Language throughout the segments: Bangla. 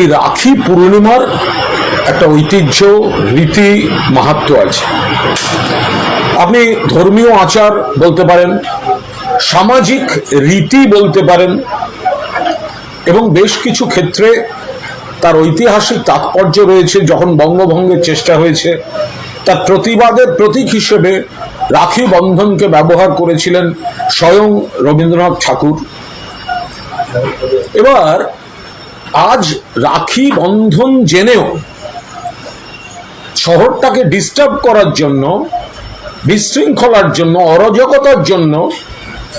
এই রাখি পূর্ণিমার একটা ঐতিহ্য, রীতি, মাহাত্ম আছে। আপনি ধর্মীয় আচার বলতে পারেন, সামাজিক রীতি বলতে পারেন, এবং বেশ কিছু ক্ষেত্রে তার ঐতিহাসিক তাৎপর্য রয়েছে, যখন বঙ্গভঙ্গের চেষ্টা হয়েছে। তার প্রতিবাদের প্রতীক হিসেবে রাখি বন্ধনকে ব্যবহার করেছিলেন স্বয়ং রবীন্দ্রনাথ ঠাকুর। এবার আজ রাখি বন্ধন জেনেও শহরটাকে ডিস্টার্ব করার জন্য, বিশৃঙ্খলার জন্য, অরাজকতার জন্য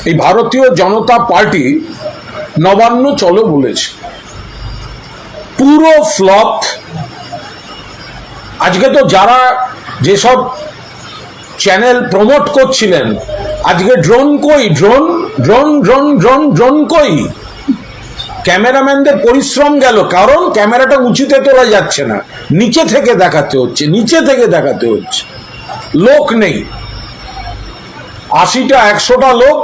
এই ভারতীয় জনতা পার্টি নবান্ন চলো বলেছে। পুরো ফ্লপ আজকে তো যারা যেসব চ্যানেল প্রমোট করছিলেন, আজকে ড্রোন কই drone drone drone drone drone কই? ক্যামেরাম্যানদের পরিশ্রম গেল, কারণ ক্যামেরাটা উঁচুতে তোলা যাচ্ছে না। নিচে থেকে দেখাতে হচ্ছে, নিচে থেকে দেখাতে হচ্ছে। লোক নেই। আশিটা, একশোটা লোক,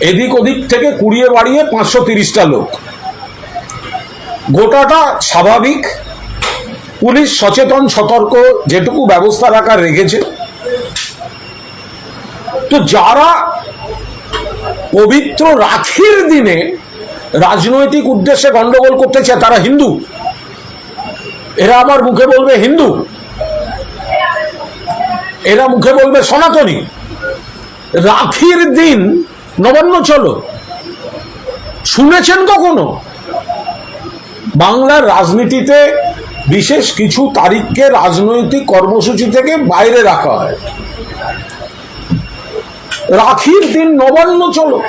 এদিক ওদিক থেকে কুড়িয়ে বাড়িয়ে পাঁচশো তিরিশটা লোক। গোটাটা স্বাভাবিক। পুলিশ সচেতন, সতর্ক, যেটুকু ব্যবস্থা রাখার রেখেছে। তো যারা পবিত্র রাখির দিনে রাজনৈতিক উদ্দেশ্যে গন্ডগোল করতে চায় তারা হিন্দু। এরা আমার মুখে বলবে হিন্দু। এরা মুখে বলবে সনাতনী। রাখির দিন নবান্ন চলো। শুনেছেন কখনো? বাংলার রাজনীতিতে বিশেষ কিছু তারিখকে রাজনৈতিক কর্মসূচি থেকে বাইরে রাখা হয়। রাখির দিন নবান্ন চলো।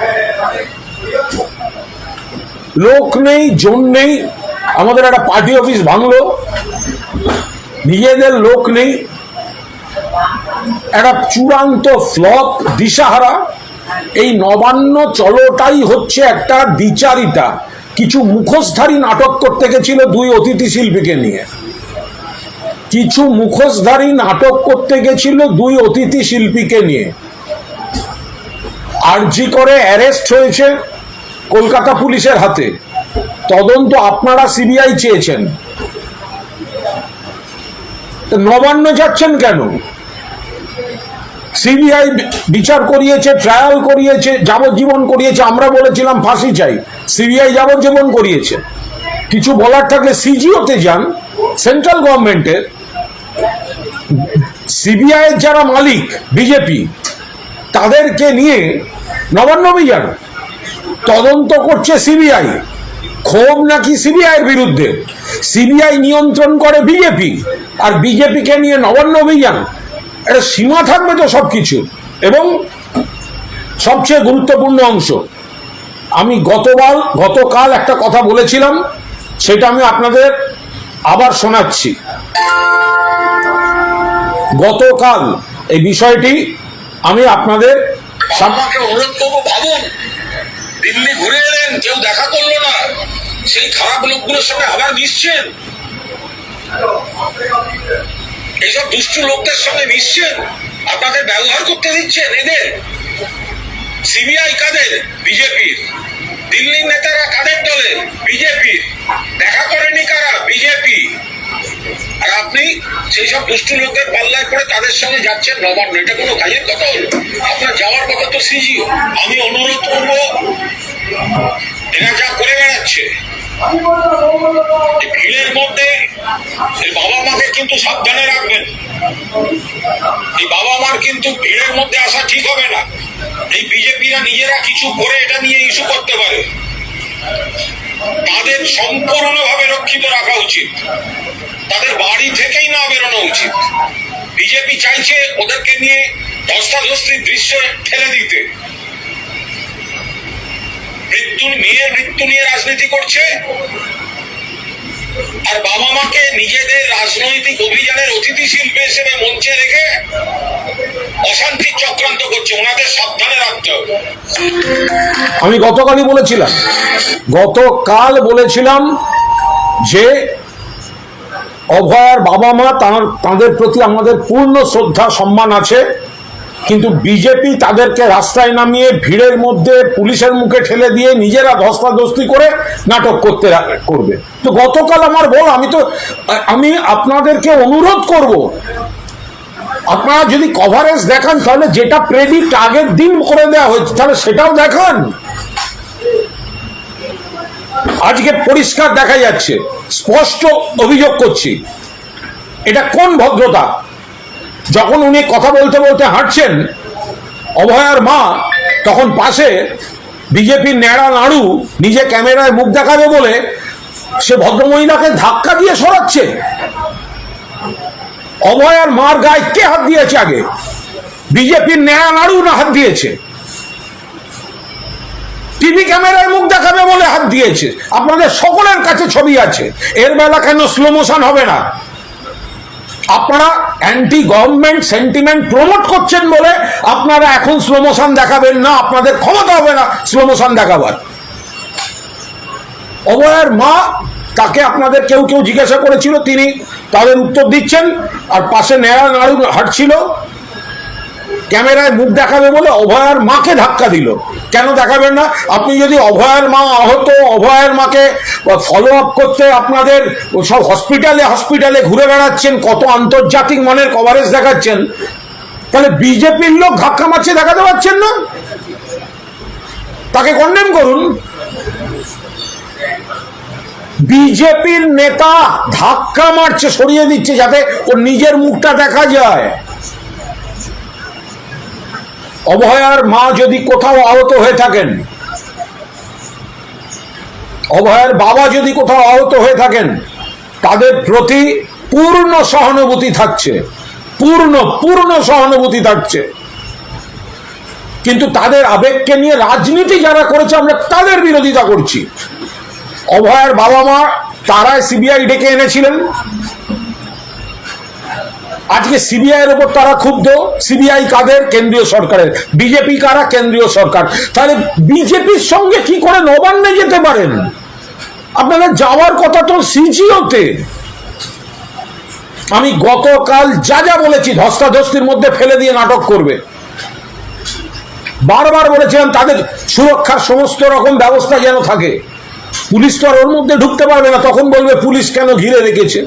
লোক নেই, জন নেই, আমাদের একটা পার্টি অফিস ভাঙলো, নিজেদের লোক নেই, একটা চূড়ান্ত ফ্লপ, দিশাহারা, এই নবান্ন চলোটাই হচ্ছে একটা বিচারিতা, কিছু মুখোশধারী নাটক করতে গেছিল দুই অতিথি শিল্পীকে নিয়ে। কিছু মুখোশধারী নাটক করতে গেছিল দুই অতিথি শিল্পীকে নিয়ে। আরজি করে অ্যারেস্ট হয়েছে। কলকাতা পুলিশের হাতে। তদন্ত আপনারা সিবিআই চেয়েছেন। নবান্ন যাচ্ছেন কেন? সিবিআই বিচার করিয়েছে ট্রায়াল করিয়েছে, যাবজ্জীবন করিয়েছে, আমরা বলেছিলাম ফাঁসি চাই। সিবিআই যাবজ্জীবন করিয়েছে। কিছু বলার থাকলে সিজিওতে যান, সেন্ট্রাল গভর্নমেন্টের সিবিআই যারা মালিক, বিজেপি, তাদেরকে নিয়ে নবান্ন অভিযান তদন্ত করছে সিবিআই। ক্ষোভ নাকি সিবিআই এর বিরুদ্ধে? সিবিআই নিয়ন্ত্রণ করে বিজেপি। আর বিজেপিকে নিয়ে নবান্ন অভিযান। একটা সীমা থাকবে তো সব কিছু এবং সবচেয়ে গুরুত্বপূর্ণ অংশ, আমি গতবার, গতকাল একটা কথা বলেছিলাম, সেটা আমি আপনাদের আবার শোনাচ্ছি। গতকাল এই বিষয়টি আমি আপনাদের ভাবুন। দিল্লি ঘুরে এলেন, কেউ দেখা করল না। সেই খারাপ লোকগুলোর সঙ্গে আবার মিশছেন। এইসব দুষ্টু লোকদের সঙ্গে মিশছেন। আপনাদের ব্যবহার করতে দিচ্ছেন এদের। সিবিআই কাদের? বিজেপির। দিল্লির নেতারা কাদের দলের বিজেপির। সেই সব দুষ্টু লোকের পাল্লায় পড়ে তাদের সঙ্গে যাচ্ছেন নবান্ন এটা কোনো কাজের কথা হলো? আপনার যাওয়ার কথা তো সিজিও আমি অনুরোধ করব, এরা যা করে বেড়াচ্ছে ভিড়ের মধ্যে এই বাবা মাকে কিন্তু সাবধানে রাখবেন। এই বাবা মার কিন্তু ভিড়ের মধ্যে আসা ঠিক হবে না। এই বিজেপিরা নিজেরা কিছু করে এটা নিয়ে ইস্যু করতে পারে। তাদের সম্পূর্ণভাবে রক্ষিত রাখা উচিত। তাদের বাড়ি থেকেই না বেরোনো উচিত। বিজেপি চাইছে ওদেরকে নিয়ে ধস্তাধস্তির দৃশ্য ঠেলে দিতে। মৃত্যু মেয়ের মৃত্যু নিয়ে রাজনীতি করছে। আর বাবা মাকে নিজেদের রাজনৈতিক অভিযানের অতিথি শিল্পী হিসেবে মঞ্চে রেখে অশান্তির চক্রান্ত করছে। ওনাদের সাবধানে রাখতে হবে। আমি গতকালই বলেছিলাম, গতকাল বলেছিলাম যে অভয়ার বাবা মা তাঁদের প্রতি আমাদের পূর্ণ শ্রদ্ধা, সম্মান আছে। কিন্তু বিজেপি তাদেরকে রাস্তায় নামিয়ে ভিড়ের মধ্যে পুলিশের মুখে ঠেলে দিয়ে নিজেরা ধস্তাধস্তি করে নাটক করতে করবে। তো গতকাল আমার বল, আমি তো, আমি আপনাদেরকে অনুরোধ করব, আপনারা যদি কভারেজ দেখান, তাহলে যেটা প্রেডিক্ট আগের দিন করে দেওয়া হয়েছে, তাহলে সেটাও দেখান। আজকে পরিষ্কার দেখা যাচ্ছে, স্পষ্ট অভিযোগ করছি। এটা কোন ভদ্রতা? যখন উনি কথা বলতে বলতে হাঁটছেন, অভয়ার মা তখন পাশে বিজেপির ন্যাড়া নাড়ু নিজে ক্যামেরায় মুখ দেখাবে বলে সে ভদ্রমহিলাকে ধাক্কা দিয়ে সরাচ্ছে। অভয়ার মার গায়ে কে হাত দিয়েছে আগে? বিজেপির ন্যাড়া নাড়ু না হাত দিয়েছে? টিভি ক্যামেরায় মুখ দেখাবে বলে হাত দিয়েছে। আপনাদের সকলের কাছে ছবি আছে। এর বেলা কেন স্লো মোশন হবে না? আপনারা অ্যান্টি গভর্নমেন্ট সেন্টিমেন্ট প্রমোট করছেন বলে আপনারা এখন স্লোমোশন দেখাবেন না, আপনাদের ক্ষমতা হবে না স্লোমোশন দেখাবার। অভয়ের মা তাকে আপনাদের কেউ কেউ জিজ্ঞাসা করেছিল, তিনি তাদের উত্তর দিচ্ছেন, আর পাশে নেয়া নাড়ু হাঁটছিল ক্যামেরায় মুখ দেখাবে বলে অভয়ার মাকে ধাক্কা দিল। কেন দেখাবেন না? আপনি যদি অভয়ার মা আহত, অভয়ার মাকে ফলো আপ করতে আপনাদের সব হসপিটালে হসপিটালে ঘুরে বেড়াচ্ছেন, কত আন্তর্জাতিক মানের কভারেজ দেখাচ্ছেন, তাহলে বিজেপির লোক ধাক্কা মারছে দেখাতে পারছেন না? তাকে কন্ডেম করুন। বিজেপির নেতা ধাক্কা মারছে, সরিয়ে দিচ্ছে যাতে ওর নিজের মুখটা দেখা যায়। অভয়ার মা যদি কোথাও আহত হয়ে থাকেন, অভয়ার বাবা যদি কোথাও আহত হয়ে থাকেন, তাদের প্রতি পূর্ণ সহানুভূতি থাকছে, পূর্ণ পূর্ণ সহানুভূতি থাকছে। কিন্তু তাদের আবেগকে নিয়ে রাজনীতি যারা করেছে, আমরা তাদের বিরোধিতা করছি। অভয়ার বাবা মা তারাই সিবিআই ডেকে এনেছিলেন। আজকে সিবিআই এর উপর তারা ক্ষুব্ধ। সিবিআই কাদের? কেন্দ্রীয় সরকারের। বিজেপি কারা? কেন্দ্রীয় সরকার। তাহলে বিজেপির সঙ্গে কি করে নবান্নে যেতে পারেন? আপনাদের যাওয়ার কথা তো সিজিওতে। আমি গতকাল যা যা বলেছি, ধস্তাধস্তির মধ্যে ফেলে দিয়ে নাটক করবে। বারবার বলেছিলাম, তাদের সুরক্ষার সমস্ত রকম ব্যবস্থা যেন থাকে। পুলিশ তো আর ওর মধ্যে ঢুকতে পারবে না। তখন বলবে, পুলিশ কেন ঘিরে রেখেছে?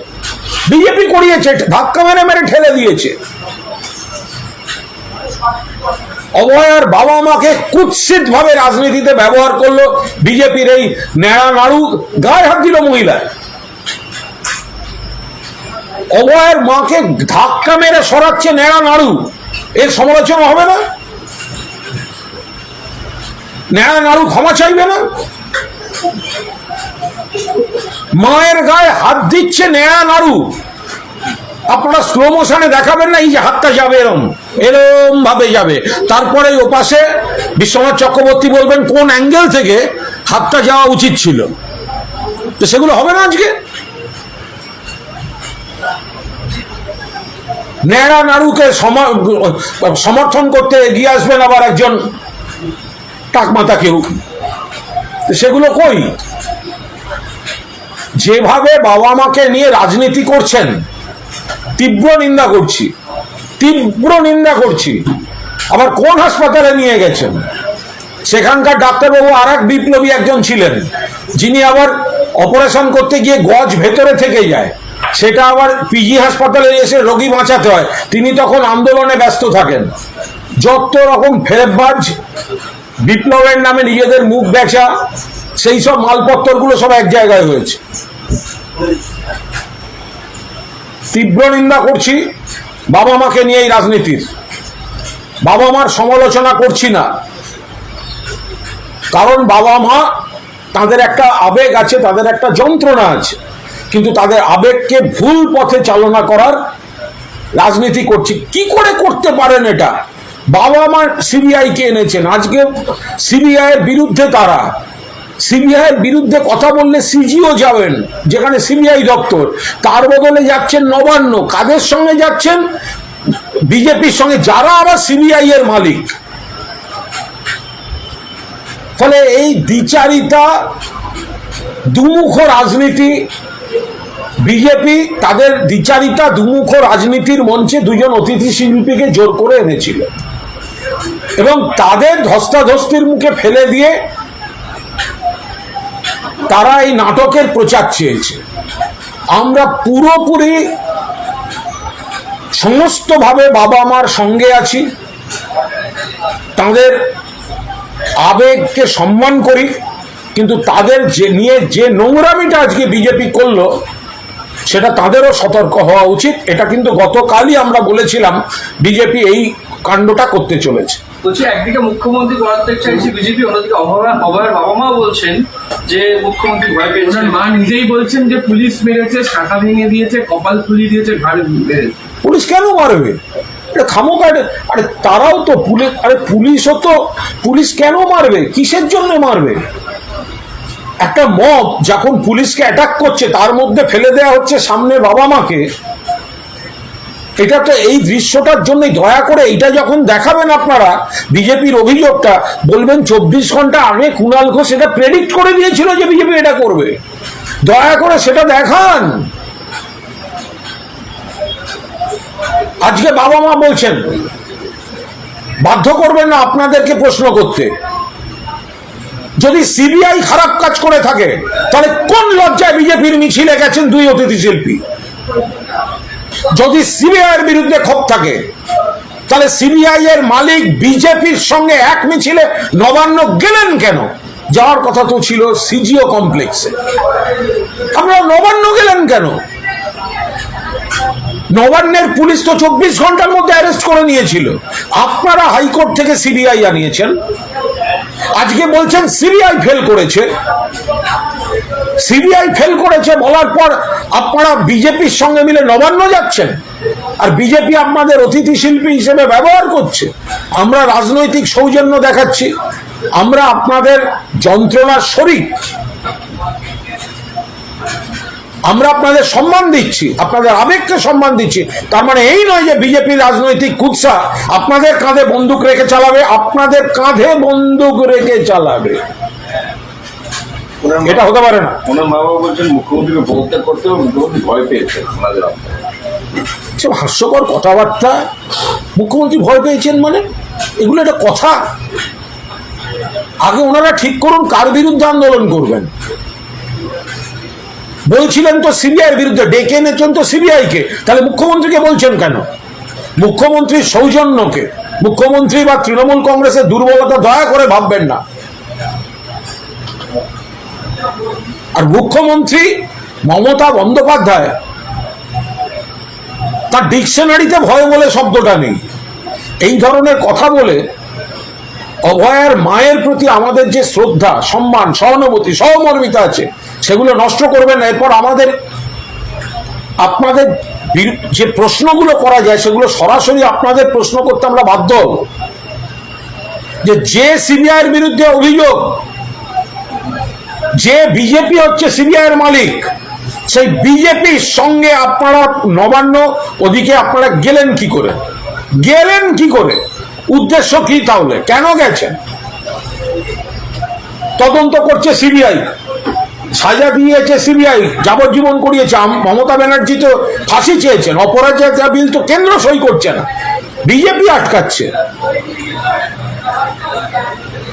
বিজেপি করিয়েছে, ধাক্কা মেরে মেরে ঠেলে দিয়েছে। অভয়ার বাবা মাকে কুৎসিত ভাবে রাজনীতিতে ব্যবহার করল বিজেপির এই ন্যাড়া নাড়ু, গায়ে হাত দিল মহিলায়। অভয়ের মাকে ধাক্কা মেরে সরাচ্ছে ন্যাড়া নাড়ু। এর সমালোচনা হবে না? ন্যাড়া নাড়ু ক্ষমা চাইবে না? মায়ের গায়ে হাত দিচ্ছে নেয়া নাড়ু। আপনারা স্লো মোশনে দেখাবেন না, এই যে হাতটা যাবে এরম। এরম ভাবে যাবে। তারপরে ও পাশে বিশ্বনাথ চক্রবর্তী বলবেন, কোন অ্যাঙ্গেল থেকে হাতটা যাওয়া উচিত ছিল? তো সেগুলো হবে না আজকে? নেড়া নাড়ুকে সমর্থন করতে এগিয়ে আসবেন আবার একজন টাকমাতা কেউ সেগুলো কই? যেভাবে বাবা মাকে নিয়ে রাজনীতি করছেন, তীব্র নিন্দা করছি, তীব্র নিন্দা করছি। আবার কোন হাসপাতালে নিয়ে গেছেন? সেখানকার ডাক্তারবাবু আর এক বিপ্লবী একজন ছিলেন, যিনি আবার অপারেশন করতে গিয়ে গজ ভেতরে থেকে যায়। সেটা আবার পিজি হাসপাতালে এসে রোগী বাঁচাতে হয়। তিনি তখন আন্দোলনে ব্যস্ত থাকেন। যত রকম ফেরবাজ বিপ্লবের নামে নিজেদের মুখ বেচা, সেই সব মালপত্রগুলো সব এক জায়গায় হয়েছে। তীব্র নিন্দা করছি, বাবা মাকে নিয়ে এই রাজনীতির। বাবা মার সমালোচনা করছি না। কারণ বাবা মা, তাদের একটা আবেগ আছে, তাদের একটা যন্ত্রণা আছে। কিন্তু তাদের আবেগকে ভুল পথে চালনা করার রাজনীতি করছে। কি করে করতে পারেন এটা? বাবা মা সিবিআই কে এনেছেন? আজকে সিবিআই এর বিরুদ্ধে তারা সিবিআই এর বিরুদ্ধে কথা বললে সিজিও যাবেন, যেখানে সিবিআই দপ্তর। তার বদলে যাচ্ছেন নবান্ন। কাদের সঙ্গে যাচ্ছেন? বিজেপির সঙ্গে। যারা আবার সিবিআই এর মালিক। ফলে এই দ্বিচারিতা, দুমুখ রাজনীতি, বিজেপি তাদের দ্বিচারিতা, দুমুখ রাজনীতির মঞ্চে দুজন অতিথি শিল্পীকে জোর করে এনেছিল। এবং তাদের ধস্তাধস্তির মুখে ফেলে দিয়ে তারা এই নাটকের প্রচার চেয়েছে। আমরা পুরোপুরি সমস্তভাবে বাবা মার সঙ্গে আছি। তাদের আবেগকে সম্মান করি, কিন্তু তাদের যে নিয়ে যে নোংরামিটা আজকে বিজেপি করল, সেটা তাদেরও সতর্ক হওয়া উচিত। এটা কিন্তু গতকালই আমরা বলেছিলাম, বিজেপি এই কাণ্ডটা করতে চলেছে। বলছি একদিকে মুখ্যমন্ত্রী করাতে চাইছে বিজেপি অন্যদিকে অভয় অভয়ের বাবা মা বলছেন যে মুখ্যমন্ত্রী ভয় পেয়েছেন মা নিজেই বলছেন যে পুলিশ মেরেছে শাখা ভেঙে দিয়েছে কপাল ফুলিয়ে দিয়েছে ঘাড় মেরেছে। পুলিশ কেন মারবে? এটা খামোকা আরে তারাও তো পুলিশ আরে পুলিশও তো পুলিশ কেন মারবে? কিসের জন্য মারবে? একটা মব যখন পুলিশকে অ্যাটাক করছে তার মধ্যে ফেলে দেওয়া হচ্ছে সামনে বাবা মাকে এটা তো এই দৃশ্যটার জন্যই দয়া করে এটা যখন দেখাবেন আপনারা, বিজেপির অভিযোগটা, বলবেন চব্বিশ ঘণ্টা আগে কুণাল ঘোষ এটা প্রেডিক্ট করে দিয়েছিল যে বিজেপি এটা করবে। দয়া করে সেটা দেখান। আজকে বাবা মা বলছেন, বাধ্য করবেন না আপনাদেরকে প্রশ্ন করতে। যদি সিবিআই খারাপ কাজ করে থাকে, তাহলে কোন লজ্জায় বিজেপির মিছিলে গেছেন দুই অতিথি শিল্পী? যদি সিবিআই এর বিরুদ্ধে ক্ষোভ থাকে, তাহলে সিবিআই এর মালিক বিজেপির সঙ্গে এক মিছিলে নবান্ন গেলেন কেন? যাওয়ার কথা তো ছিল সিজিও কমপ্লেক্সে। আমরা নবান্ন গেলেন কেন? নবান্নের পুলিশ তো চব্বিশ ঘণ্টার মধ্যে অ্যারেস্ট করে নিয়েছিল। আপনারা হাইকোর্ট থেকে সিবিআই আনিয়েছেন। আজকে বলছেন সিবিআই ফেল করেছে। সিবিআই ফেল করেছে বলার পর আপনারা বিজেপির সঙ্গে মিলে নবান্ন যাচ্ছেন। আর বিজেপি আপনাদের অতিথি শিল্পী হিসেবে ব্যবহার করছে। আমরা রাজনৈতিক সৌজন্য দেখাচ্ছি। আমরা আপনাদের যন্ত্রণার শরিক। আমরা আপনাদের সম্মান দিচ্ছি, আপনাদের আবেগকে সম্মান দিচ্ছি। তার মানে এই নয় যে বিজেপি রাজনৈতিক কুৎসা আপনাদের কাঁধে বন্দুক রেখে চালাবে, আপনাদের কাঁধে বন্দুক রেখে চালাবে। এটা হতে পারে না। ওনার মা বাবা বলছেন মুখ্যমন্ত্রীকে পদত্যাগ করতে হবে। মুখ্যমন্ত্রী ভয় পেয়েছেন ওনাদের সব হাস্যকর কথাবার্তা মুখ্যমন্ত্রী ভয় পেয়েছেন মানে? এগুলো একটা কথা। আগে ওনারা ঠিক করুন কার বিরুদ্ধে আন্দোলন করবেন? বলছিলেন তো সিবিআই বিরুদ্ধে ডেকে এনেছেন তো সিবিআই কে তাহলে মুখ্যমন্ত্রীকে বলছেন কেন? মুখ্যমন্ত্রীর সৌজন্যকে। মুখ্যমন্ত্রী বা তৃণমূল কংগ্রেসের দুর্বলতা দয়া করে ভাববেন না। আর মুখ্যমন্ত্রী মমতা বন্দ্যোপাধ্যায়, তার ডিকশনারিতে ভয় বলে শব্দটা নেই। এই ধরনের কথা বলে অভয়ের মায়ের প্রতি আমাদের যে শ্রদ্ধা, সম্মান, সহানুভূতি, সহমর্মিতা আছে, সেগুলো নষ্ট করবেন না। এরপর আমাদের, আপনাদের যে প্রশ্নগুলো করা যায়, সেগুলো সরাসরি আপনাদের প্রশ্ন করতে আমরা বাধ্য হব। যে যে সিবিআইয়ের বিরুদ্ধে অভিযোগ যে বিজেপি হচ্ছে সিবিআইয়ের মালিক, সেই বিজেপির সঙ্গে আপনারা নবান্ন, ওদিকে আপনারা গেলেন কি করে? গেলেন কি করে? উদ্দেশ্য কি তাহলে? কেন গেছেন? তদন্ত করছে সিবিআই সাজা দিয়েছে সিবিআই যাবজ্জীবন করিয়েছে। মমতা ব্যানার্জি তো ফাঁসি চেয়েছেন, অপরাজিতা বিল তো কেন্দ্র সই করছে না। বিজেপি আটকাচ্ছে।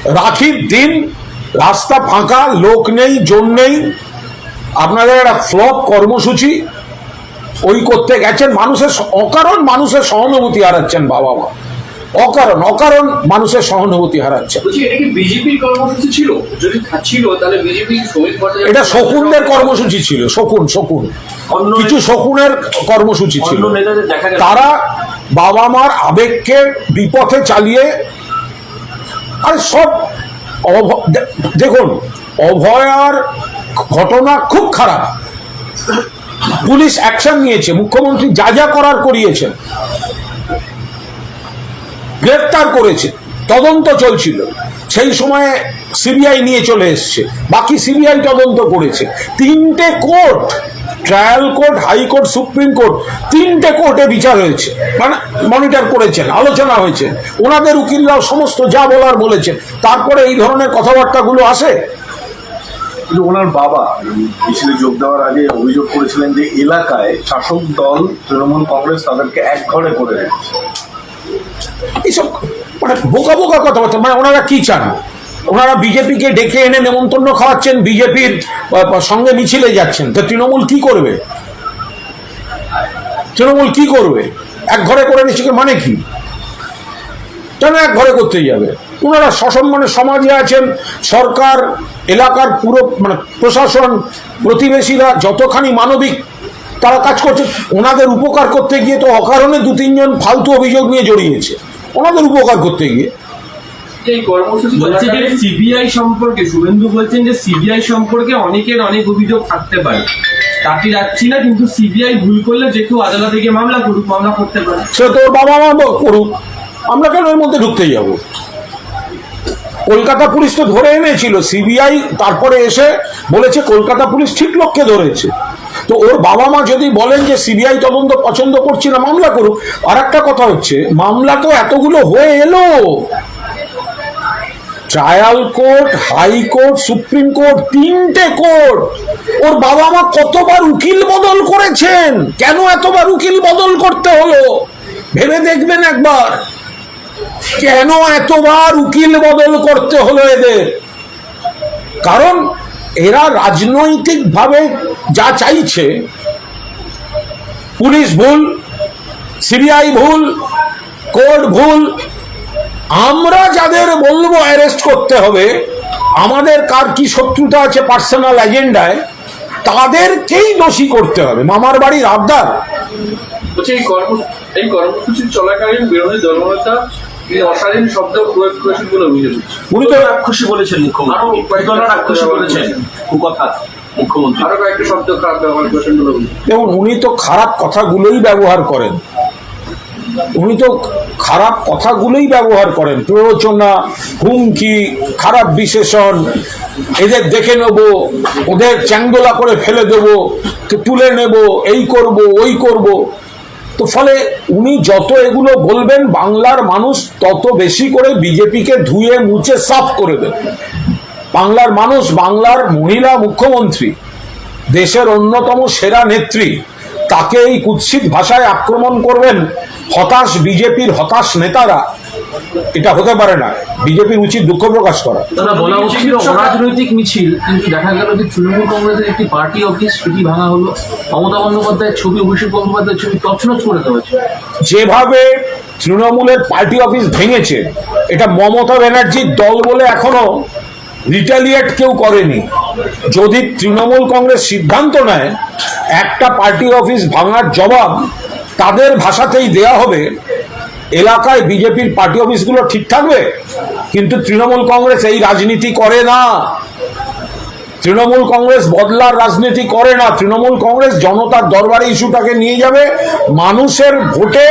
রাখির দিন রাস্তা ফাঁকা লোক নেই জন নেই। আপনাদের একটা ফ্লপ কর্মসূচি। ওই করতে গেছেন মানুষের অকারণ মানুষের সহানুভূতি হারাচ্ছেন বাবা মা। অকারণ অকারণ মানুষের সহানুভূতি হারাচ্ছেন। এটা শকুনদের কর্মসূচি ছিল শকুন শকুন। কিছু শকুনের কর্মসূচি ছিল। তারা বাবা মার আবেগকে বিপথে চালিয়ে আর সব দেখুন অভয়ার ঘটনা খুব খারাপ। পুলিশ অ্যাকশন নিয়েছে, মুখ্যমন্ত্রী যা যা করার করিয়েছেন। গ্রেফতার করেছে, তদন্ত চলছিল। সেই সময়ে সিবিআই নিয়ে চলে এসছে, বাকি সিবিআই তদন্ত করেছে। তিনটে court trial court high court supreme court তিনটে কোর্টে বিচার হয়েছে। মানে মনিটর করেছেন আলোচনা হয়েছে। ওনাদের উকিলরাও সমস্ত যা বলার বলেছেন। তারপরে এই ধরনের কথাবার্তাগুলো আসে? কিন্তু ওনার বাবা মিছিলে যোগ দেওয়ার আগে অভিযোগ করেছিলেন যে এলাকায় শাসক দল তৃণমূল কংগ্রেস তাদেরকে এক ঘরে করে রেখেছে। এইসব মানে বোকা বোকা কথাবার্তা। মানে ওনারা কি চান? ওনারা বিজেপিকে ডেকে এনে নেমন্তন্ন খাওয়াচ্ছেন, বিজেপির সঙ্গে মিছিলে যাচ্ছেন। তো তৃণমূল কি করবে? তৃণমূল কি করবে? এক ঘরে করে নিচ্ছে মানে কি? কেন এক ঘরে করতে যাবে? ওনারা সসম্মানে সমাজে আছেন, সরকার, এলাকার পুরো মানে প্রশাসন, প্রতিবেশীরা যতখানি মানবিক তারা কাজ করছে, ওনাদের উপকার করতে গিয়ে তো অকারণে দু তিনজন ফালতু অভিযোগ নিয়ে জড়িয়েছে। ওনাদের উপকার করতে গিয়ে। এই কর্মসূচি বলছে যে সিবিআই সম্পর্কে শুভেন্দু বলছেন যে সিবিআই সম্পর্কে অনেকের অনেক অভিযোগ থাকতে পারে। তাকে যাচ্ছি না কিন্তু সিবিআই ভুল করলে যে কেউ আদালতে গিয়ে মামলা করুক মামলা করতে পারে। সে তো ওর বাবা মা করুক। আমরা কেন এর মধ্যে ঢুকতে যাব? কলকাতা পুলিশ তো ধরে এনেছিল সিবিআই তারপরে এসে বলেছে কলকাতা পুলিশ ঠিক লোককে ধরেছে। তো ওর বাবা মা যদি বলেন যে সিবিআই তদন্ত পছন্দ করছি না মামলা করুক। আর একটা কথা হচ্ছে মামলা তো এতগুলো হয়ে এলো। Trial court high court supreme court, তিনটে কোর্ট। ওর বাবা মা কতবার উকিল বদল করেছেন? কেন এতবার উকিল বদল করতে হলো? ভেবে দেখবেন একবার। কেন এতবার উকিল বদল করতে হলো এদের? কারণ এরা রাজনৈতিকভাবে যা চাইছে, পুলিশ ভুল, সিবিআই ভুল, কোর্ট ভুল আমরা যাদের বলব অ্যারেস্ট করতে হবে আমাদের কার কি শত্রুতা আছে পার্সোনাল এজেন্ডায় তাদেরকেই দোষী করতে হবে। মামার বাড়ির আবদার বলছে এই কর্ম এই কর্মসূচি চলাকালীন বিরোধী দলনেতা অশালীন শব্দ প্রয়োগ করেছেন বলে অভিযোগ উনি তো রাক্ষসী বলেছেন মুখ্যমন্ত্রী। পুতলা রাক্ষসী বলেছেন। কুকথা মুখ্যমন্ত্রী। আরও কয়েকটি শব্দ খারাপ ব্যবহার করেছেন বলে দেখুন উনি তো খারাপ কথাগুলোই ব্যবহার করেন। উনি তো খারাপ কথাগুলোই ব্যবহার করেন, প্ররোচনা, হুমকি, খারাপ বিশেষণ, এদের দেখে নেব, ওদের চ্যাংদোলা করে ফেলে দেব তুলে নেব, এই করব, ওই করব। তো ফলে উনি যত এগুলো বলবেন, বাংলার মানুষ তত বেশি করে বিজেপিকে ধুয়ে মুছে সাফ করে দেবে। বাংলার মানুষ, বাংলার মহিলা মুখ্যমন্ত্রী, দেশের অন্যতম সেরা নেত্রী, তাকে এই কুৎসিত ভাষায় আক্রমণ করবেন হতাশ বিজেপির হতাশ নেতারা এটা হতে পারে না। বিজেপির উচিত দুঃখ প্রকাশ করা। তারা বলা অরাজনৈতিক মিছিল কিন্তু দেখা গেল যে তৃণমূল কংগ্রেসের একটি পার্টি অফিস সেটি ভাঙা হলো। মমতা বন্দ্যোপাধ্যায়ের ছবি অভিষেক বন্দ্যোপাধ্যায়ের ছবি তছনছ করে দেওয়া হয়েছে। যেভাবে তৃণমূলের পার্টি অফিস ভেঙেছে এটা মমতা ব্যানার্জির দল বলে এখনও রিটালিয়েট কেউ করেনি। যদি তৃণমূল কংগ্রেস সিদ্ধান্ত নেয় একটা পার্টি অফিস ভাঙার জবাব তাদের ভাষাতেই দেয়া হবে, এলাকায় বিজেপির পার্টি অফিসগুলো ঠিক থাকবে? কিন্তু তৃণমূল কংগ্রেস এই রাজনীতি করে না। তৃণমূল কংগ্রেস বদলার রাজনীতি করে না। তৃণমূল কংগ্রেস জনতার দরবারে ইস্যুটাকে নিয়ে যাবে, মানুষের ভোটে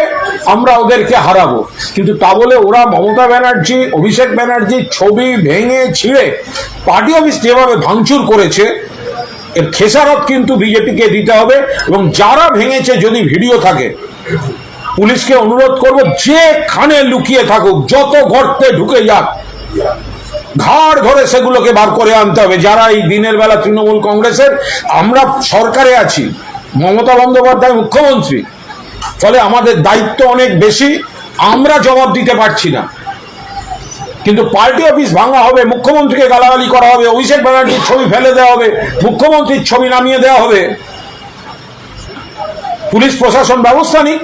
আমরা ওদেরকে হারাবো। কিন্তু তা বলে ওরা মমতা ব্যানার্জি, অভিষেক ব্যানার্জির ছবি ভেঙে ছিঁড়ে পার্টি অফিস যেভাবে ভাঙচুর করেছে এর খেসারত কিন্তু বিজেপিকে দিতে হবে এবং যারা ভেঙেছে যদি ভিডিও থাকে, পুলিশকে অনুরোধ করব যেখানে লুকিয়ে থাকুক, যত গর্তে ঢুকে যাক, ঘাড় ধরে সেগুলোকে বার করে আনতে হবে। যারা এই দিনের বেলা তৃণমূল কংগ্রেসের, আমরা সরকারে আছি, মমতা বন্দ্যোপাধ্যায় মুখ্যমন্ত্রী, ফলে আমাদের দায়িত্ব অনেক বেশি, আমরা জবাব দিতে পারছি না। কিন্তু পার্টি অফিস ভাঙা হবে মুখ্যমন্ত্রীকে গালাগালি করা হবে অভিষেক ব্যানার্জির ছবি ফেলে দেওয়া হবে মুখ্যমন্ত্রীর ছবি নামিয়ে দেওয়া হবে। পুলিশ প্রশাসন ব্যবস্থা নিক।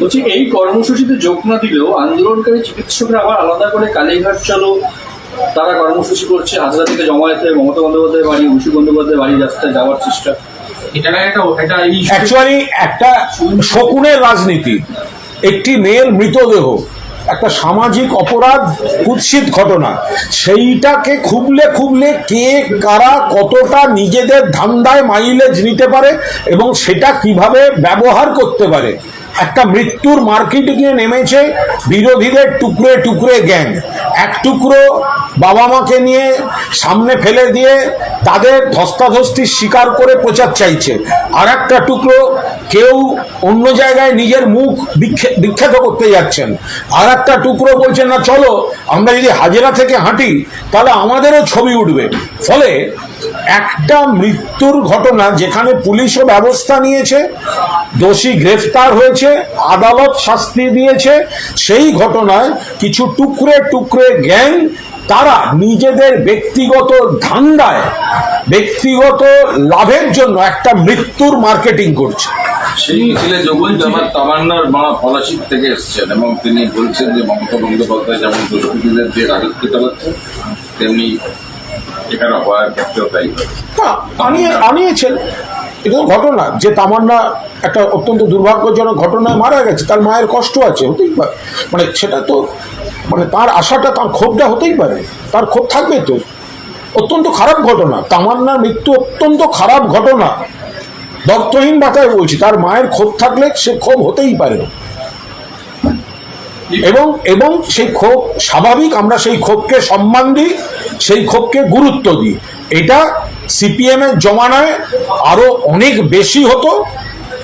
বলছি এই কর্মসূচিতে যোগ না দিলেও আন্দোলনকারী চিকিৎসকরা আবার আলাদা করে কালীঘাট চলো তারা কর্মসূচি করছে হাজরা থেকে জমায়েত হয়ে মমতা বন্দ্যোপাধ্যায় বাড়ি অভিষেক বন্দ্যোপাধ্যায় বাড়ি রাস্তায় যাওয়ার চেষ্টা। এটা একটা এটা অ্যাকচুয়ালি একটা শকুনের রাজনীতি একটি মেয়ের মৃতদেহ একটা সামাজিক অপরাধ কুৎসিত ঘটনা। সেইটাকে খুবলে খুবলে কে, কারা, কতটা নিজেদের ধান্দায় মাইলেজ নিতে পারে এবং সেটা কীভাবে ব্যবহার করতে পারে। একটা মৃত্যুর মার্কেটিংয়ে নেমেছে বিরোধীদের টুকরে টুকরে গ্যাং। এক টুকরো বাবা মাকে নিয়ে সামনে ফেলে দিয়ে তাদের ধস্তাধস্তি স্বীকার করে প্রচার চাইছে। আর একটা টুকরো কেউ অন্য জায়গায় নিজের মুখ বিখ্যাত করতে যাচ্ছেন। আর একটা টুকরো বলছেন না, চলো, আমরা যদি হাজেরা থেকে হাঁটি, তাহলে আমাদেরও ছবি উঠবে। ফলে একটা মৃত্যুর ঘটনা যেখানে পুলিশও ব্যবস্থা নিয়েছে, দোষী গ্রেফতার হয়েছে, আদালত শাস্তি দিয়েছে, সেই ঘটনায় কিছু টুকরে টুকরে গ্যাং তারা নিজেদের ব্যক্তিগত ধান্দায়, ব্যক্তিগত লাভের জন্য একটা মৃত্যুর মার্কেটিং করছে। সেই মিছিলে যোগ দিতে আমার তামান্নার মা পলাশিক থেকে এসছেন এবং তিনি বলছেন যে মমতা বন্দ্যোপাধ্যায় যেমন দুষ্কৃতীদের যে রাজত্ব চালাচ্ছে তেমনি এখানে। আনিয়ে আনিয়েছেন এটা ঘটনা, যে তামান্না একটা অত্যন্ত দুর্ভাগ্যজনক ঘটনায় মারা গেছে, তার মায়ের কষ্ট আছে, হতেই পারে। মানে সেটা তো মানে তার আশাটা, তার ক্ষোভটা হতেই পারে। তার ক্ষোভ থাকবে তো। অত্যন্ত খারাপ ঘটনা। তামান্নার মৃত্যু অত্যন্ত খারাপ ঘটনা। দত্তহীন বাতায় বলছি, তার মায়ের ক্ষোভ থাকলে সে ক্ষোভ হতেই পারে এবং এবং সেই ক্ষোভ, স্বাভাবিক আমরা সেই ক্ষোভকে সম্মান দিই, সেই ক্ষোভকে গুরুত্ব দিই। এটা সিপিএম এর জমানায় আরও অনেক বেশি হতো,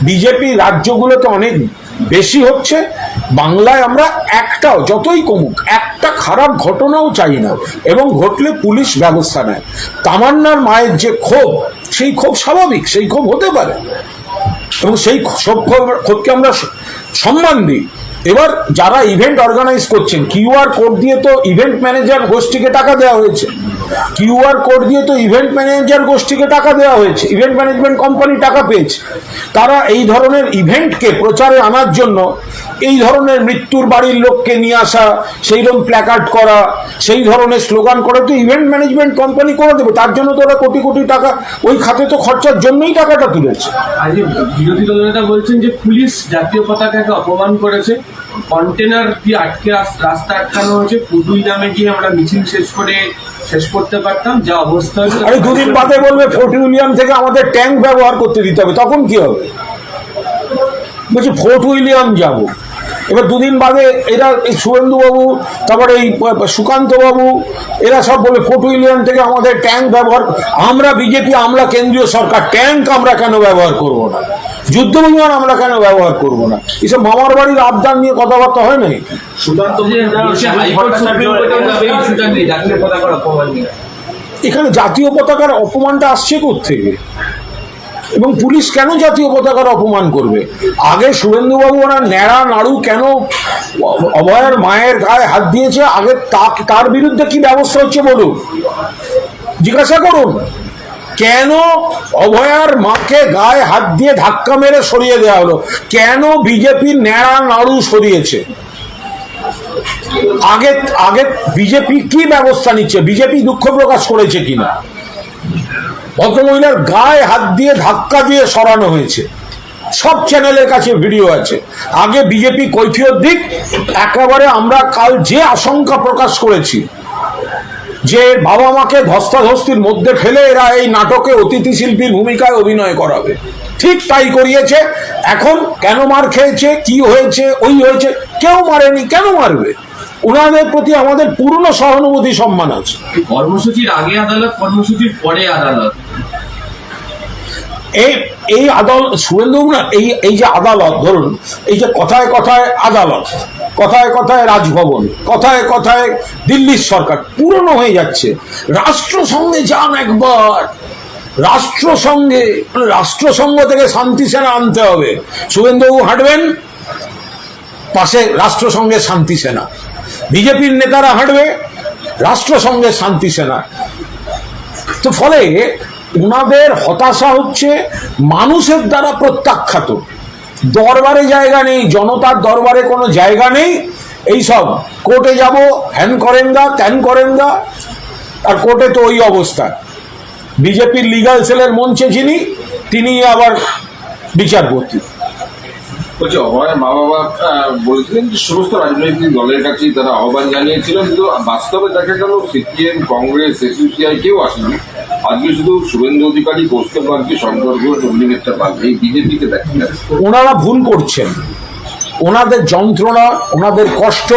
বিজেপি রাজ্যগুলোতে অনেক বেশি হচ্ছে, বাংলায় আমরা একটাও, যতই কমুক, একটা খারাপ ঘটনাও চাই না, এবং ঘটলে পুলিশ ব্যবস্থা নেয়। তামান্নার মায়ের যে ক্ষোভ, সেই ক্ষোভ স্বাভাবিক, সেই ক্ষোভ হতে পারে। এবং সেই ক্ষোভ- ক্ষোভকে আমরা সম্মান দিই। এবার যারা ইভেন্ট অর্গানাইজ করছেন কিউআর কোড দিয়ে তো ইভেন্ট ম্যানেজার গোষ্ঠীকে টাকা দেওয়া হয়েছে। কিউআর কোড দিয়ে তো ইভেন্ট ম্যানেজার গোষ্ঠীকে টাকা দেওয়া হয়েছে ইভেন্ট ম্যানেজমেন্ট কোম্পানি টাকা পেয়েছে। তারা এই ধরনের ইভেন্টকে প্রচারে আনার জন্য এই ধরনের মৃত্যুর বাড়ির লোককে নিয়ে আসা সেই রকম প্ল্যাকার্ড করা সেই ধরনের স্লোগান করা তো ইভেন্ট ম্যানেজমেন্ট কোম্পানি করে দেবে। তার জন্য তো ওরা কোটি কোটি টাকা ওই খাতে তো খরচার জন্যই টাকাটা তুলেছে। বিরোধী দলনেতা বলছেন যে পুলিশ জাতীয় পতাকাকে অপমান করেছে। কন্টেনার দিয়ে আটকে রাস- রাস্তা আটকানো হয়েছে? পুদুই নামে গিয়ে আমরা মিছিল শেষ করে শেষ করতে পারতাম যা অবস্থা আরে দুদিন বাদে বলবে ফোর্ট উইলিয়াম থেকে আমাদের ট্যাঙ্ক ব্যবহার করতে দিতে হবে তখন কি হবে? বলছি ফোর্ট উইলিয়াম যাব। এবার দুদিন বাদে এরা এই শুভেন্দু বাবু তারপরে এই সুকান্তবাবু এরা সব বলে ফোর্ট উইলিয়াম থেকে আমাদের ট্যাঙ্ক ব্যবহার আমরা বিজেপি আমরা কেন্দ্রীয় সরকার ট্যাঙ্ক আমরা কেন ব্যবহার করব না? যুদ্ধ বিমান আমরা কেন ব্যবহার করব না? এসব মামার বাড়ির আবদার নিয়ে কথাবার্তা হয় নাই এখানে জাতীয় পতাকার অপমানটা আসছে থেকে এবং পুলিশ কেন জাতীয় পতাকার অপমান করবে? আগে শুভেন্দুবাবু ওরা ন্যাড়া নাড়ু কেন অভয়ের মায়ের গায়ে হাত দিয়েছে? আগে তার বিরুদ্ধে কি ব্যবস্থা হচ্ছে বলুন। জিজ্ঞাসা করুন। কেন অভয়ার মাকে গায়ে হাত দিয়ে ধাক্কা মেরে সরিয়ে দেওয়া হলো? কেন বিজেপি ন্যাড়া নাড়ু সরিয়েছে? আগে আগে বিজেপি কি ব্যবস্থা নিচ্ছে? বিজেপি দুঃখ প্রকাশ করেছে কিনা? ভদ্রমহিলার গায়ে হাত দিয়ে ধাক্কা দিয়ে সরানো হয়েছে। সব চ্যানেলের কাছে ভিডিও আছে। আগে বিজেপি কৈফিয়ত দিক, একেবারে আমরা কাল যে আশঙ্কা প্রকাশ করেছি, যে বাবা মাকে ধস্তাধস্তির মধ্যে ফেলে এরা এই নাটকে অতিথি শিল্পীর ভূমিকায় অভিনয় করাবে। ঠিক তাই করিয়েছে। এখন কেন মার খেয়েছে, কি হয়েছে, ওই হয়েছে, কেউ মারেনি, কেন মারবে? ওনাদের প্রতি আমাদের পূর্ণ সহানুভূতি সম্মান আছে। কর্মসূচির আগে আদালত, কর্মসূচির পরে আদালত। এই এই আদালত শুভেন্দু না, এই এই যে আদালত, ধরুন, এই যে কথায় কথায় আদালত, কথায় কথায় রাজভবন, কথায় কথায় দিল্লির সরকার, পুরনো হয়ে যাচ্ছে। রাষ্ট্রসংঘে যান একবার। রাষ্ট্রসংঘে, রাষ্ট্রসংঘ থেকে শান্তি সেনা আনতে হবে। শুভেন্দুবাবু হাঁটবেন? পাশে রাষ্ট্রসংঘের শান্তি সেনা। বিজেপির নেতারা হাঁটবে? রাষ্ট্রসংঘের শান্তি সেনা। তো ফলে ওনাদের হতাশা হচ্ছে মানুষের দ্বারা প্রত্যাখ্যাত। দরবারে জায়গা নেই, জনতার দরবারে কোনো জায়গা নেই। এইসব কোর্টে যাব, হ্যান করেন গা, ত্যান করেন গা, আর কোর্টে তো ওই অবস্থা। বিজেপির লিগাল সেলের মঞ্চে যিনি তিনি আবার বিচারপতি। বলছি, অভয়ের মা বাবা বলছিলেন যে সমস্ত রাজনৈতিক দলের কাছেই তারা আহ্বান জানিয়েছিলেন, কিন্তু বাস্তবে দেখা গেল সিপিএম, কংগ্রেস এসিসিআই কেউ আসেনি। আজকে শুধু শুভেন্দু অধিকারী কৌস্তব শঙ্কর ঘোষ অগ্নিমিত্রা পাল, এই বিজেপিকে দেখা যাচ্ছে। ওনারা ভুল করছেন। ওনাদের যন্ত্রণা, ওনাদের কষ্ট,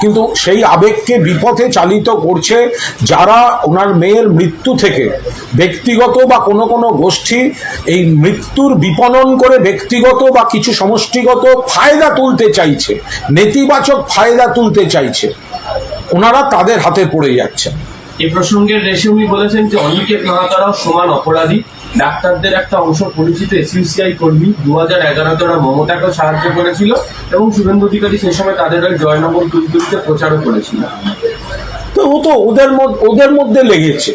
কিন্তু সেই আবেগকে বিপথে চালিত করছে যারা ওনার মেয়ের মৃত্যু থেকে ব্যক্তিগত বা কোনো কোনো গোষ্ঠী এই মৃত্যুর বিপণন করে ব্যক্তিগত বা কিছু সমষ্টিগত ফায়দা তুলতে চাইছে, নেতিবাচক ফায়দা তুলতে চাইছে, ওনারা তাদের হাতে পড়ে যাচ্ছেন। এই প্রসঙ্গে রেশমি বলেছেন যে অনিকেত মাহাতারাও সমান অপরাধী। ডাক্তারদের একটা অংশ পরিচিত এসইউসিআই কর্মী দু হাজার এগারোতে ওরা মমতাকেও সাহায্য করেছিল এবং শুভেন্দু অধিকারী সেই সময় তাদের ওই জয়নগর দুর্নীতিতে প্রচারও করেছিল। তো ও তো ওদের ওদের মধ্যে লেগেছে।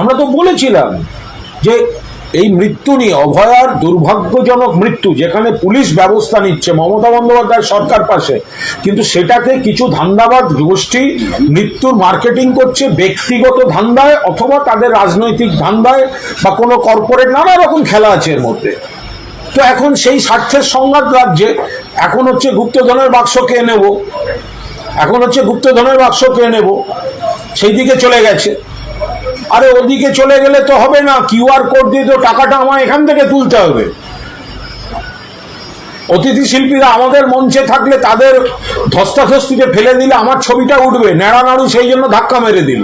আমরা তো বলেছিলাম যে এই মৃত্যু নিয়ে অভয়ার দুর্ভাগ্যজনক মৃত্যু, যেখানে পুলিশ ব্যবস্থা নিচ্ছে, মমতা বন্দ্যোপাধ্যায় সরকার পাশে। কিন্তু সেটাকে কিছু ধান্দাবাদ গোষ্ঠী মৃত্যুর মার্কেটিং করছে ব্যক্তিগত ধান্দায় অথবা তাদের রাজনৈতিক ধান্দায় বা কোনো কর্পোরেট নানা রকম খেলা আছে এর মধ্যে। তো এখন সেই স্বার্থের সংঘাত রাজ্যে এখন হচ্ছে গুপ্তধনের বাক্স কে নেব? এখন হচ্ছে গুপ্তধনের বাক্স কে নেব? সেই দিকে চলে গেছে। আরে ওদিকে চলে গেলে তো হবে না কিউআর কোড দিয়ে তো টাকাটা আমায় এখান থেকে তুলতে হবে। অতিথি শিল্পীরা আমাদের মঞ্চে থাকলে তাদের ধস্তাধস্তিতে ফেলে দিলে আমার ছবিটা উঠবে ন্যাড়া নাড়ু সেই জন্য ধাক্কা মেরে দিল।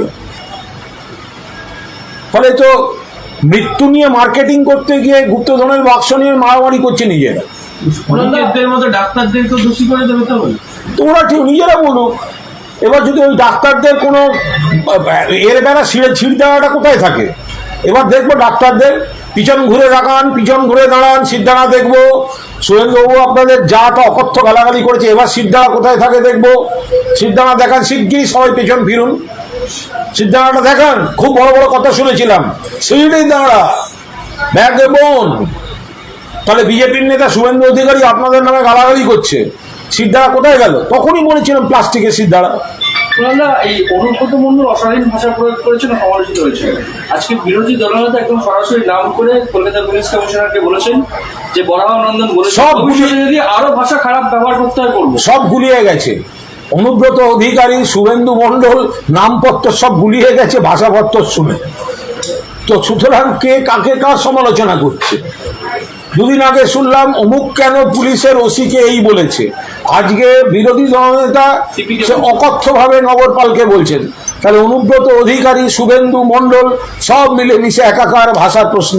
ফলে তো মৃত্যু নিয়ে মার্কেটিং করতে গিয়ে গুপ্তধনের বাক্স নিয়ে মারামারি করছে নিজেরা। মতো ডাক্তারদেরকে দোষী করে দেবে তো তো। ওরা ঠিক নিজেরা বলুক। এবার যদি ওই ডাক্তারদের কোনো, এর বেলা ছিঁড়ে ছিঁড় দেওয়াটা কোথায় থাকে? এবার দেখব ডাক্তারদের, পিছন ঘুরে রাখান পিছন ঘুরে দাঁড়ান, সিদ্ধারা দেখব। সুরেন্দ্রবাবু আপনাদের যা যাটা অকথ্য গালাগালি করেছে, এবার সিদ্ধারা কোথায় থাকে দেখব। সিদ্ধারা দেখান, শিগগিরই সবাই পেছন ফিরুন। সিদ্ধারাটা দেখান, খুব বড় বড় কথা শুনেছিলাম। সিঁড়ি দাঁড়া। ব্যাগে বোন। তাহলে বিজেপির নেতা শুভেন্দু অধিকারী আপনাদের নামে গালাগালি করছে। সিদ্ধারা কোথায় গেল? তখনই বলেছিলাম প্লাস্টিকের সিদ্ধারা। এই অনুব্রত মন্ডল অশালীন ভাষা প্রয়োগ করেছেন সমালোচিত হয়েছে। আজকে বিরোধী দলনেতা একদম সরাসরি নাম করে কলকাতা পুলিশ কমিশনারকে বলেছেন যে বলেছেন সব যদি আরও ভাষা খারাপ ব্যবহার করতে হয় করব। সব গুলিয়ে গেছে। অনুব্রত অধিকারী শুভেন্দু মন্ডল নামপত্র সব গুলিয়ে গেছে ভাষাপত্র শুনে। তো সুতরাং কে কাকে কার সমালোচনা করছে? দুদিন আগে শুনলাম অমুক কেন পুলিশের ওসিকে এই বলেছে। আজকে বিরোধী দলনেতা সে অকথ্যভাবে নগরপালকে বলছেন। তাহলে অনুব্রত অধিকারী শুভেন্দু মণ্ডল সব মিলেমিশে একাকার ভাষার প্রশ্ন।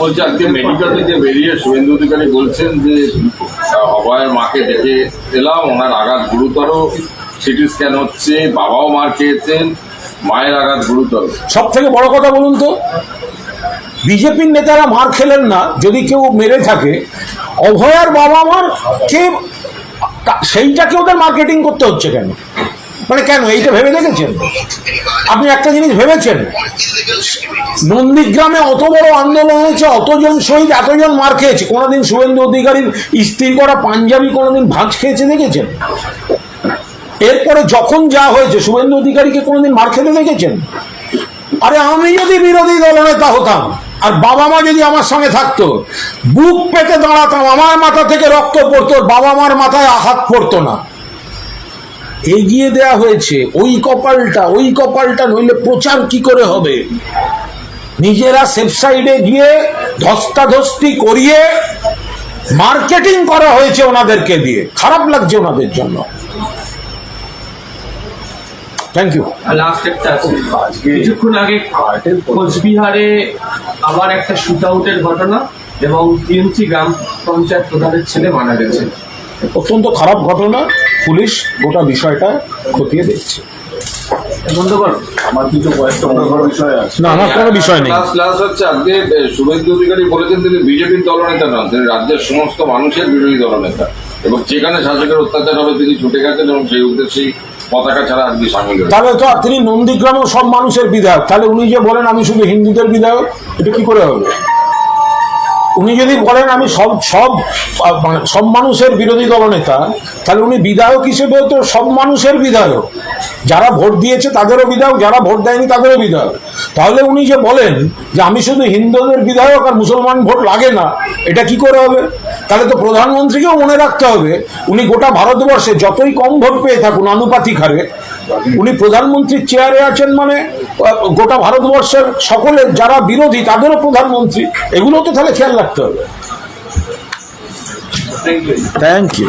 বলছে আজকে মেডিকেল থেকে বেরিয়ে শুভেন্দু অধিকারী বলছেন যে অভয়ের মাকে দেখে এলাম ওনার আঘাত গুরুতর সিটি স্ক্যান হচ্ছে বাবাও মার খেয়েছেন মায়ের আঘাত গুরুতর। সব থেকে বড় কথা বলুন তো। বিজেপির নেতারা মার খেলেন না, যদি কেউ মেরে থাকে, অভয়ার বাবা মার কে সেইটাকে ওদের মার্কেটিং করতে হচ্ছে কেন? মানে কেন, এইটা ভেবে দেখেছেন? আপনি একটা জিনিস ভেবেছেন, নন্দীগ্রামে অত বড় আন্দোলন হয়েছে, অতজন শহীদ, এতজন মার খেয়েছে। কোনোদিন শুভেন্দু অধিকারীর ইস্ত্রি করা পাঞ্জাবি কোনোদিন ভাঁজ খেয়েছে দেখেছেন? এরপরে যখন যা হয়েছে, শুভেন্দু অধিকারীকে কোনোদিন মার খেতে দেখেছেন? আরে আমি যদি বিরোধী দলনেতা হতাম আর বাবা মা যদি আমার সঙ্গে থাকতো, বুক পেতে দাঁড়াতাম, আমার মাথা থেকে রক্ত পড়তো বাবা মার মাথায় আঘাত পড়তো না। এগিয়ে দেয়া হয়েছে, ওই কপালটা ওই কপালটা নইলে প্রচার কি করে হবে? নিজেরা সেফ সাইডে গিয়ে ধস্তাধস্তি করিয়ে মার্কেটিং করা হয়েছে ওনাদেরকে দিয়ে। খারাপ লাগছে ওনাদের জন্য। থ্যাংক ইউ লাস্ট একটা আছে। কিছুক্ষণ আগে কোচবিহারে আবার একটা শুট আউটের ঘটনা এবং টিএমসি গ্রাম পঞ্চায়েত প্রধানের ছেলে মারা গেছে। অত্যন্ত খারাপ ঘটনা। পুলিশ গোটা বিষয়টা খতিয়ে দেখছে। আমার বড় বিষয় আছে। না আমার কোনো বিষয় নেই। লাস্ট লাস্ট হচ্ছে আজকে শুভেন্দু অধিকারী বলেছেন তিনি বিজেপির দলনেতা নন তিনি রাজ্যের সমস্ত মানুষের বিরোধী দলনেতা। এবং যেখানে শাসকের অত্যাচার হবে তিনি ছুটে গেছেন এবং সেই উদ্দেশ্যেই পতাকা ছাড়া আজকে সামিল তাহলে তো তিনি নন্দীগ্রামেও সব মানুষের বিধায়ক। তাহলে উনি যে বলেন আমি শুধু হিন্দুদের বিধায়ক, এটা কি করে হবে? উনি যদি বলেন আমি সব সব মানে সব মানুষের বিরোধী দলনেতা, তাহলে উনি বিধায়ক হিসেবে তো সব মানুষের বিধায়ক। যারা ভোট দিয়েছে তাদেরও বিধায়ক, যারা ভোট দেয়নি তাদেরও বিধায়ক। তাহলে উনি যে বলেন যে আমি শুধু হিন্দুদের বিধায়ক আর মুসলমান ভোট লাগে না, এটা কি করে হবে? তাহলে তো প্রধানমন্ত্রীকেও মনে রাখতে হবে, উনি গোটা ভারতবর্ষে যতই কম ভোট পেয়ে থাকুন আনুপাতিক হারে উনি প্রধানমন্ত্রীর চেয়ারে আছেন মানে গোটা ভারতবর্ষের সকলের যারা বিরোধী তাদেরও প্রধানমন্ত্রী। এগুলো তো তাহলে খেয়াল রাখতে হবে। Thank you